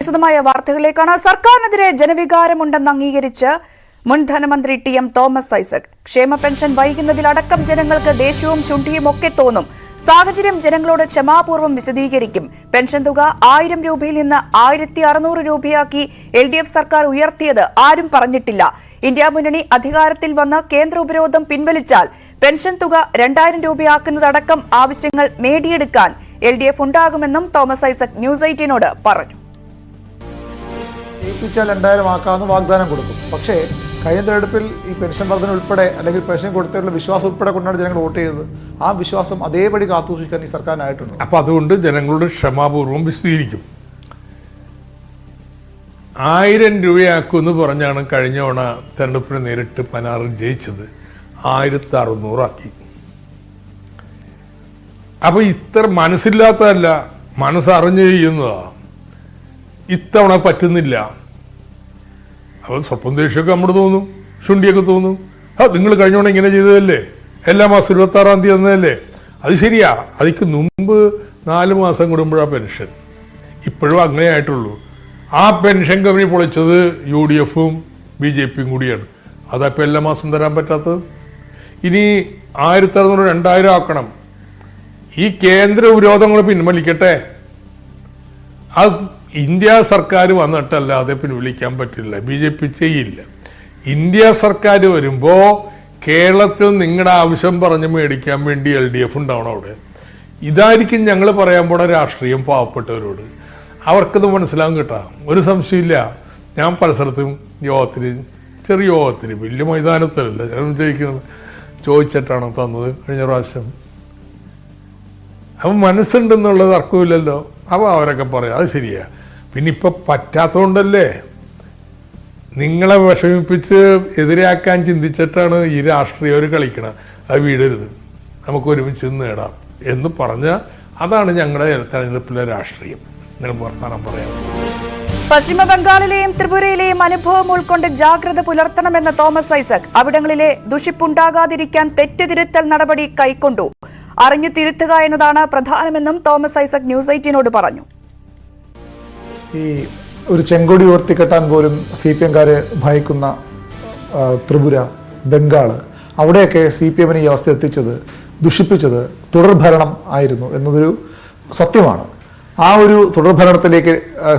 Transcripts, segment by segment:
വിശദമായ വാർത്തകളിലേക്കാണ്. സർക്കാരിനെതിരെ ജനവികാരമുണ്ടെന്ന് അംഗീകരിച്ച് മുൻ ധനമന്ത്രി ടി എം തോമസ് ഐസക്. ക്ഷേമ പെൻഷൻ വൈകുന്നതിലടക്കം ജനങ്ങൾക്ക് ദേഷ്യവും ശുണ്ഠിയും ഒക്കെ തോന്നും. സാഹചര്യം ജനങ്ങളോട് ക്ഷമാപൂർവം വിശദീകരിക്കും. പെൻഷൻ തുക ആയിരം രൂപയിൽ നിന്ന് ആയിരത്തി അറുന്നൂറ് രൂപയാക്കി എൽ ഡി എഫ് സർക്കാർ ഉയർത്തിയത് ആരും പറഞ്ഞിട്ടില്ല. ഇന്ത്യ മുന്നണി അധികാരത്തിൽ വന്ന് കേന്ദ്ര ഉപരോധം പിൻവലിച്ചാൽ പെൻഷൻ തുക രണ്ടായിരം രൂപയാക്കുന്നതടക്കം ആവശ്യങ്ങൾ നേടിയെടുക്കാൻ എൽ ഡി എഫ് ഉണ്ടാകുമെന്നും തോമസ് ഐസക് ന്യൂസ് എയ്റ്റീനോട് പറഞ്ഞു. ജയിപ്പിച്ചാൽ രണ്ടായിരം ആക്കാമെന്ന് വാഗ്ദാനം കൊടുക്കും. പക്ഷേ കഴിഞ്ഞ തെരഞ്ഞെടുപ്പിൽ ഈ പെൻഷൻ വർധന ഉൾപ്പെടെ അല്ലെങ്കിൽ പെൻഷൻ കൊടുത്തവരുടെ വിശ്വാസം ഉൾപ്പെടെ കൊണ്ടാണ് ജനങ്ങൾ വോട്ട് ചെയ്തത്. ആ വിശ്വാസം അതേപടി കാത്തുസൂക്ഷിക്കാൻ ഈ സർക്കാരിനായിട്ടുണ്ട്. അപ്പോൾ അതുകൊണ്ട് ജനങ്ങളുടെ ക്ഷമാപൂർവം വിശദീകരിക്കും. ആയിരം രൂപയാക്കുമെന്ന് പറഞ്ഞാണ് കഴിഞ്ഞ തവണ തെരഞ്ഞെടുപ്പിനെ നേരിട്ട് പനാറിൽ ജയിച്ചത്. ആയിരത്തി അറുന്നൂറാക്കി അപ്പോൾ ഇത്ര മനസ്സില്ലാത്തതല്ല മനസ്സറിഞ്ഞ് ചെയ്യുന്നതാ. ഇത്തവണ പറ്റുന്നില്ല. അപ്പോൾ സ്വപ്നം ദേഷ്യമൊക്കെ നമ്മൾ തോന്നും ശുണ്ടിയൊക്കെ തോന്നും. ആ നിങ്ങൾ കഴിഞ്ഞോണം ഇങ്ങനെ ചെയ്തതല്ലേ? എല്ലാ മാസം ഇരുപത്തി ആറാം തീയതി തന്നതല്ലേ അത് ശരിയാ. അതിക്ക് മുമ്പ് നാല് മാസം കൂടുമ്പോഴാണ് പെൻഷൻ. ഇപ്പോഴും അങ്ങനെ ആയിട്ടുള്ളൂ. ആ പെൻഷൻ കമ്പനി പൊളിച്ചത് യു ഡി എഫും ബി ജെ പിയും കൂടിയാണ്. അതപ്പോൾ എല്ലാ മാസം തരാൻ പറ്റാത്തത്? ഇനി ആയിരത്തി അറുന്നൂറ് രണ്ടായിരം ആക്കണം. ഈ കേന്ദ്ര വിരോധങ്ങൾ പിൻവലിക്കട്ടെ? അത് ഇന്ത്യ സർക്കാർ വന്നിട്ടല്ലാതെ വിളിക്കാൻ പറ്റില്ല. ബി ജെ പി ചെയ്യില്ല. ഇന്ത്യ സർക്കാർ വരുമ്പോൾ കേരളത്തിൽ നിങ്ങളുടെ ആവശ്യം പറഞ്ഞ് മേടിക്കാൻ വേണ്ടി എൽ ഡി എഫ് ഉണ്ടാവണം അവിടെ. ഇതായിരിക്കും ഞങ്ങൾ പറയാൻ പോണ രാഷ്ട്രീയം പാവപ്പെട്ടവരോട്. അവർക്കത് മനസ്സിലാവും കേട്ടാ. ഒരു സംശയമില്ല. ഞാൻ പല സ്ഥലത്തും യോഗത്തിന് ചെറിയ യോഗത്തിന് വലിയ മൈതാനത്തിലല്ല ഞാൻ ചോദിക്കുന്നത് ചോദിച്ചിട്ടാണ് തന്നത് കഴിഞ്ഞ പ്രാവശ്യം. അപ്പം മനസ്സുണ്ടെന്നുള്ളത് തർക്കമില്ലല്ലോ. അപ്പോൾ അവരൊക്കെ പറയാം അത് ശരിയാ. പിന്നെ ഇപ്പം പറ്റാത്തതുകൊണ്ടല്ലേ നിങ്ങളെ വിഷമിപ്പിച്ച് എതിരാക്കാൻ ചിന്തിച്ചിട്ടാണ് ഈ രാഷ്ട്രീയം അവർ കളിക്കണത് അത് വീടരുത്. നമുക്ക് ഒരുമിച്ച് നേടാം എന്ന് പറഞ്ഞ അതാണ് ഞങ്ങളുടെ തെരഞ്ഞെടുപ്പിലെ രാഷ്ട്രീയം. നിങ്ങൾ വർത്തമാനം പറയാം. പശ്ചിമ ബംഗാളിലെയും ത്രിപുരയിലെയും അനുഭവം ഉൾക്കൊണ്ട് ജാഗ്രത പുലർത്തണമെന്ന തോമസ് ഐസക്. അവിടങ്ങളിലെ ദുഷിപ്പുണ്ടാകാതിരിക്കാൻ തെറ്റുതിരുത്തൽ നടപടി കൈക്കൊണ്ടു. അറിഞ്ഞു തിരുത്തുക എന്നതാണ് പ്രധാനമെന്നും തോമസ് ഐസക് ന്യൂസ് എയ്റ്റീനോട് പറഞ്ഞു. ഈ ഒരു ചെങ്കൊടി ഉയർത്തിക്കെട്ടാൻ പോലും സി പി എംകാരെ ഭയക്കുന്ന ത്രിപുര ബംഗാൾ അവിടെയൊക്കെ സി പി എമ്മിനെ ഈ അവസ്ഥ എത്തിച്ചത് ദുഷിപ്പിച്ചത് തുടർഭരണം ആയിരുന്നു എന്നതൊരു സത്യമാണ്. ആ ഒരു തുടർഭരണത്തിലേക്ക്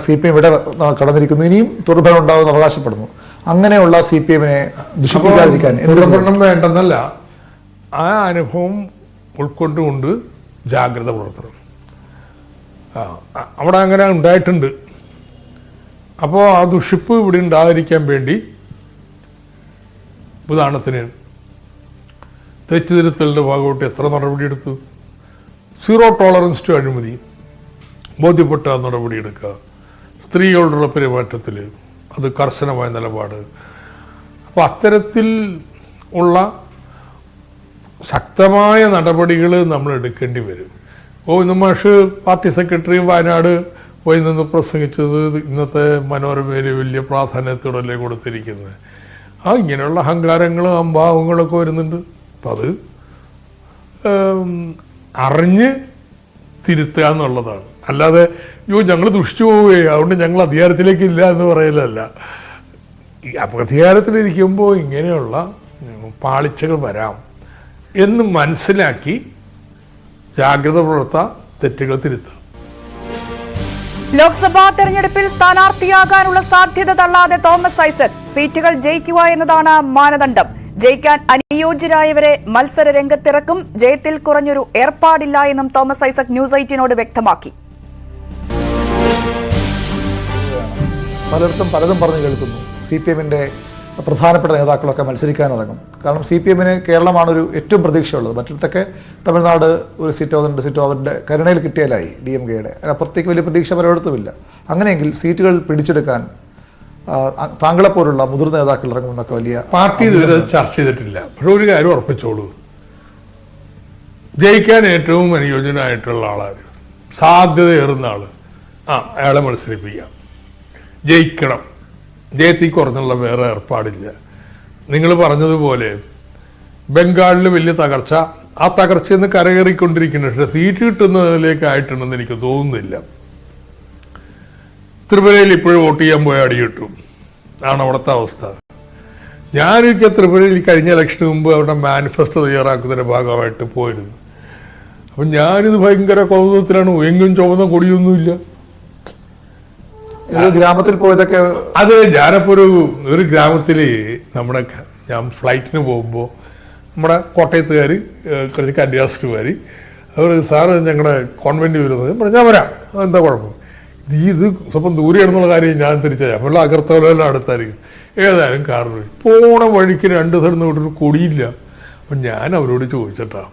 സി പി എം ഇവിടെ കടന്നിരിക്കുന്നു. ഇനിയും തുടർഭരണം ഉണ്ടാകുമെന്ന് അവകാശപ്പെടുന്നു. അങ്ങനെയുള്ള സി പി എമ്മിനെ ദുഷിപ്പിക്കാതിരിക്കാൻ വേണ്ടെന്നല്ല. ആ അനുഭവം ഉൾക്കൊണ്ടുകൊണ്ട് ജാഗ്രത പുലർത്തണം. അവിടെ അങ്ങനെ ഉണ്ടായിട്ടുണ്ട്. അപ്പോൾ ആ ദുഷിപ്പ് ഇവിടെ ഉണ്ടാതിരിക്കാൻ വേണ്ടി ഉദാഹരണത്തിന് തെറ്റുതിരുത്തലിന്റെ ഭാഗമായിട്ട് എത്ര നടപടിയെടുത്തു? സീറോ ടോളറൻസ് ടു അഴിമതി ബോധ്യപ്പെട്ട നടപടിയെടുക്കുക സ്ത്രീകളുടെ പെരുമാറ്റത്തിൽ അത് കർശനമായ നിലപാട്. അപ്പോൾ അത്തരത്തിൽ ഉള്ള ശക്തമായ നടപടികൾ നമ്മൾ എടുക്കേണ്ടി വരും. ഓ ഇന്ന് മാഷ് പാർട്ടി സെക്രട്ടറി വയനാട് പോയി നിന്ന് പ്രസംഗിച്ചത് ഇന്നത്തെ മനോരമയിൽ വലിയ പ്രാധാന്യത്തോടല്ലേ കൊടുത്തിരിക്കുന്നത്. ആ ഇങ്ങനെയുള്ള അഹങ്കാരങ്ങളും അംഭാവങ്ങളൊക്കെ വരുന്നുണ്ട്. അപ്പം അത് അറിഞ്ഞ് തിരുത്തുക എന്നുള്ളതാണ്. അല്ലാതെ യോ ഞങ്ങൾ ദുഷിച്ചു പോവുകയെ അതുകൊണ്ട് ഞങ്ങൾ അധികാരത്തിലേക്ക് ഇല്ല എന്ന് പറയലല്ല. അധികാരത്തിലിരിക്കുമ്പോൾ ഇങ്ങനെയുള്ള പാളിച്ചകൾ വരാം. എന്ന് മനസ്സിലാക്കി ജാഗ്രത പുലർത്താം തെറ്റുകൾ തിരുത്താം. ലോക്സഭാ തെരഞ്ഞെടുപ്പിൽ സ്ഥാനാർത്ഥിയാകാനുള്ള സാധ്യത തള്ളാതെ തോമസ് ഐസക് സീറ്റുകൾ ജയിക്കുക എന്നതാണ് മാനദണ്ഡം. ജയിക്കാൻ അനുയോജ്യരായവരെ മത്സര രംഗത്തിറക്കും ജയത്തിൽ കുറഞ്ഞൊരു ഏർപ്പാടില്ല എന്നും തോമസ് ഐസക് ന്യൂസ് എയ്റ്റീനോട് വ്യക്തമാക്കി. പലർക്കും പലതും പറഞ്ഞു കേൾക്കുന്നു. സി പി എമ്മിന്റെ പ്രധാനപ്പെട്ട നേതാക്കളൊക്കെ മത്സരിക്കാനിറങ്ങും കാരണം സി പി എമ്മിന് കേരളമാണ് ഒരു ഏറ്റവും പ്രതീക്ഷയുള്ളത്. മറ്റിടത്തൊക്കെ തമിഴ്നാട് ഒരു സീറ്റോ രണ്ട് സീറ്റോ അവരുടെ കരുണയിൽ കിട്ടിയാലായി ഡി എം കെയുടെ. അതിനപ്പുറത്തേക്ക് വലിയ പ്രതീക്ഷ പലയിടത്തുമില്ല. അങ്ങനെയെങ്കിൽ സീറ്റുകൾ പിടിച്ചെടുക്കാൻ താങ്കളെപ്പോലുള്ള മുതിർന്ന നേതാക്കൾ ഇറങ്ങുമെന്നൊക്കെ വലിയ പാർട്ടി ഇതുവരെ ചർച്ച ചെയ്തിട്ടില്ല. പക്ഷെ ഒരു കാര്യം ഉറപ്പിച്ചോളൂ. ജയിക്കാൻ ഏറ്റവും അനുയോജ്യനായിട്ടുള്ള ആളാണ് സാധ്യതയേറുന്ന ആൾ ആ അയാളെ മത്സരിപ്പിക്കാം. ജയിക്കണം. ജയത്തിൽ കുറഞ്ഞുള്ള വേറെ ഏർപ്പാടില്ല. നിങ്ങൾ പറഞ്ഞതുപോലെ ബംഗാളിൽ വലിയ തകർച്ച ആ തകർച്ചയിൽ നിന്ന് കരകയറിക്കൊണ്ടിരിക്കുന്നു പക്ഷെ സീറ്റ് കിട്ടുന്നതിലേക്ക് ആയിട്ടുണ്ടെന്ന് എനിക്ക് തോന്നുന്നില്ല. ത്രിപുരയിൽ ഇപ്പോഴും വോട്ട് ചെയ്യാൻ പോയ അടി കിട്ടും ആണ് അവിടുത്തെ അവസ്ഥ. ഞാനൊക്കെ ത്രിപുരയിൽ കഴിഞ്ഞ ഇലക്ഷന് മുമ്പ് അവിടെ മാനിഫെസ്റ്റോ തയ്യാറാക്കുന്നതിന്റെ ഭാഗമായിട്ട് പോയിരുന്നു. അപ്പം ഞാനിത് ഭയങ്കര കൗതുകത്തിലാണ്. എങ്ങും ചുവന്ന കൊടിയൊന്നുമില്ല. ഗ്രാമത്തിൽ പോയതൊക്കെ അത് ഞാനപ്പോ ഒരു ഒരു ഗ്രാമത്തിൽ നമ്മുടെ ഞാൻ ഫ്ലൈറ്റിന് പോകുമ്പോൾ നമ്മുടെ കോട്ടയത്തുകാർ കുറച്ച് കന്യാസ്റ്റുകാർ അവർ സാറ് ഞങ്ങളുടെ കോൺവെന്റ് വരുന്നത് ഞാൻ വരാം. എന്താ കുഴപ്പം? ഈ ഇത് സ്വപ്പം ദൂരെയാണെന്നുള്ള കാര്യം ഞാൻ തിരിച്ചറിയാം. അപ്പോൾ അകർത്തവലെല്ലാം അടുത്തായിരിക്കും. ഏതായാലും കാറിൽ പോണ വഴിക്ക് രണ്ട് സ്ഥലത്ത് നിന്ന് വിട്ടൊരു കൊടിയില്ല. അപ്പം ഞാൻ അവരോട് ചോദിച്ചിട്ടാ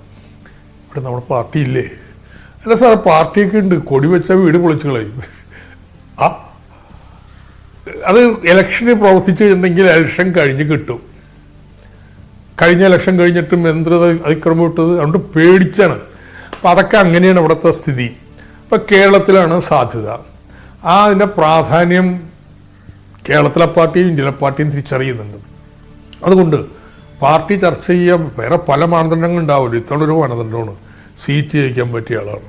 ഇവിടെ നമ്മുടെ പാർട്ടി ഇല്ലേ അല്ല സാർ പാർട്ടിയൊക്കെ ഉണ്ട്. കൊടി വെച്ചാൽ വീട് പൊളിച്ചു കളയും. അത് ഇലക്ഷന് പ്രവർത്തിച്ചിട്ടുണ്ടെങ്കിൽ ഇലക്ഷൻ കഴിഞ്ഞ് കിട്ടും. കഴിഞ്ഞ ഇലക്ഷൻ കഴിഞ്ഞിട്ടും എന്ത് അതിക്രമം ഇട്ടത് അതുകൊണ്ട് പേടിച്ചാണ്. അപ്പം അതൊക്കെ അങ്ങനെയാണ് ഇവിടുത്തെ സ്ഥിതി. ഇപ്പം കേരളത്തിലാണ് സാധ്യത. ആ അതിന്റെ പ്രാധാന്യം കേരളത്തിലെ പാർട്ടിയും ഇന്ത്യയിലെ പാർട്ടിയും തിരിച്ചറിയുന്നുണ്ട്. അതുകൊണ്ട് പാർട്ടി ചർച്ച ചെയ്യാൻ വേറെ പല മാനദണ്ഡങ്ങൾ ഉണ്ടാവുമല്ലോ ഇത്തവണ ഒരു മാനദണ്ഡമാണ് സീറ്റ് ജയിക്കാൻ പറ്റിയ ആളാണ്.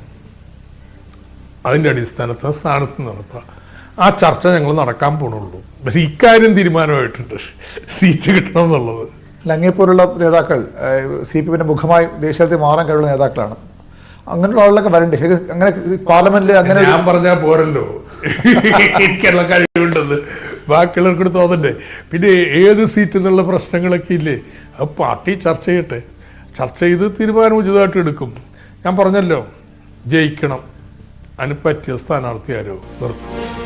അതിന്റെ അടിസ്ഥാനത്തിൽ സ്ഥാനത്ത് നടത്തുക. ആ ചർച്ച ഞങ്ങൾ നടക്കാൻ പോണുള്ളൂ. പക്ഷെ ഇക്കാര്യം തീരുമാനമായിട്ടുണ്ട്. സീറ്റ് കിട്ടണം എന്നുള്ളത്. ലങ്ങയെപ്പോലുള്ള നേതാക്കൾ സി പി എമ്മിന്റെ മുഖമായി ദേശീയത്തിൽ മാറാൻ കഴിവുള്ള നേതാക്കളാണ്. അങ്ങനെയുള്ള ആളുകളൊക്കെ വരണ്ടേ. ശരി അങ്ങനെ പാർലമെന്റിൽ അങ്ങനെ ഞാൻ പറഞ്ഞാൽ പോരല്ലോ. എനിക്കുള്ള കഴിവുണ്ടെന്ന്. ബാക്കിയുള്ളവർക്ക് തോന്നണ്ടേ? പിന്നെ ഏത് സീറ്റ് എന്നുള്ള പ്രശ്നങ്ങളൊക്കെ ഇല്ലേ? അത് പാർട്ടി ചർച്ച ചെയ്യട്ടെ. ചർച്ച ചെയ്ത് തീരുമാനം ഉചിതമായിട്ട് എടുക്കും. ഞാൻ പറഞ്ഞല്ലോ ജയിക്കണം. അതിന് പറ്റിയ സ്ഥാനാർത്ഥി ആരോ? നിർത്തും.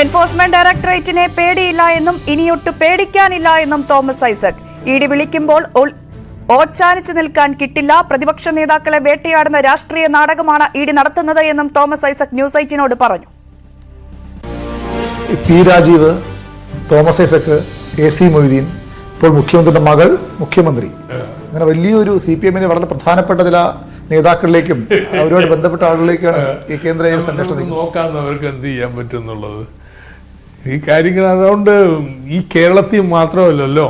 എൻഫോഴ്സ്മെന്റ് ഡയറക്ടറേറ്റിനെ പേടിയില്ല എന്നും ഇനിയൊട്ട് പേടിക്കാനില്ല എന്നും തോമസ് ഐസക്. ഇ ഡി വിളിക്കുമ്പോൾ ഓച്ചാനിച്ചു നിൽക്കാൻ കിട്ടില്ല. പ്രതിപക്ഷ നേതാക്കളെ വേട്ടയാടുന്ന രാഷ്ട്രീയ നാടകമാണ് ഇ ഡി നടത്തുന്നത് എന്നും തോമസ് ഐസക് ന്യൂസ് എയ്റ്റിനോട് പറഞ്ഞു. P Rajeev Thomas Isaac A C Moideen ഇപ്പോൾ മുഖ്യമന്ത്രിയുടെ മകൾ മുഖ്യമന്ത്രി. അങ്ങനെ വലിയൊരു സി പി എമ്മിന്റെ വളരെ പ്രധാനപ്പെട്ട ചില നേതാക്കളിലേക്കും അവരോട് ബന്ധപ്പെട്ട ആളുകളിലേക്കാണ് ഈ കേന്ദ്ര ഏജൻസി അന്വേഷണം നോക്കാം അവർക്ക് എന്ത് ചെയ്യാൻ പറ്റും എന്നുള്ളത് ഈ കാര്യങ്ങൾ അതുകൊണ്ട് ഈ കേരളത്തിൽ മാത്രമല്ലല്ലോ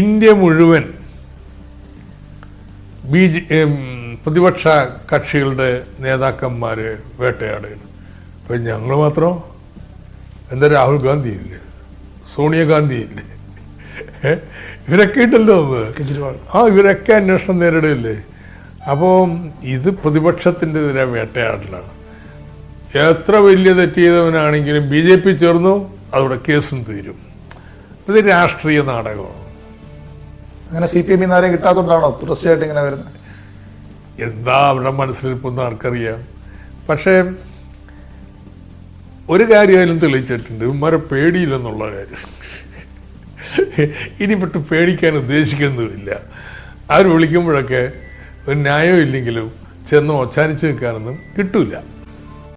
ഇന്ത്യ മുഴുവൻ ബി ജെ പ്രതിപക്ഷ കക്ഷികളുടെ നേതാക്കന്മാര് വേട്ടയാടുകയാണ്. അപ്പൊ ഞങ്ങൾ മാത്രം? എന്താ രാഹുൽ ഗാന്ധി ഇല്ലേ? സോണിയാഗാന്ധി ഇല്ലേ? ഇവരൊക്കെ ഉണ്ടല്ലോ ഒന്ന്. ആ ഇവരൊക്കെ അന്വേഷണം നേരിടില്ലേ അപ്പോൾ ഇത് പ്രതിപക്ഷത്തിന്റെ എതിരെ വേട്ടയാടലാണ്. എത്ര വലിയ തെറ്റ് ചെയ്തവനാണെങ്കിലും ബി ജെ പി ചേർന്നു അതോടെ കേസും തീരും. ഇത് രാഷ്ട്രീയ നാടകമാണ്. അങ്ങനെ സി പി എമ്മിൽ നിന്ന് ആരെയും കിട്ടാത്തതുകൊണ്ടാണോ? തുടർച്ചയായിട്ട് ഇങ്ങനെ വരുന്നത്. എന്താ അവരുടെ മനസ്സിലിരിപ്പൊന്നും ആർക്കറിയാം. പക്ഷേ ഒരു കാര്യമായാലും തെളിയിച്ചിട്ടുണ്ട്. ഇവന്മാരെ പേടിയില്ലെന്നുള്ള കാര്യം. ഇനി പെട്ട് പേടിക്കാൻ ഉദ്ദേശിക്കുന്നുമില്ല അവർ വിളിക്കുമ്പോഴൊക്കെ ഒരു ന്യായം ഇല്ലെങ്കിലും ചെന്ന് ഒച്ചാനിച്ച് നിൽക്കാനൊന്നും കിട്ടൂല.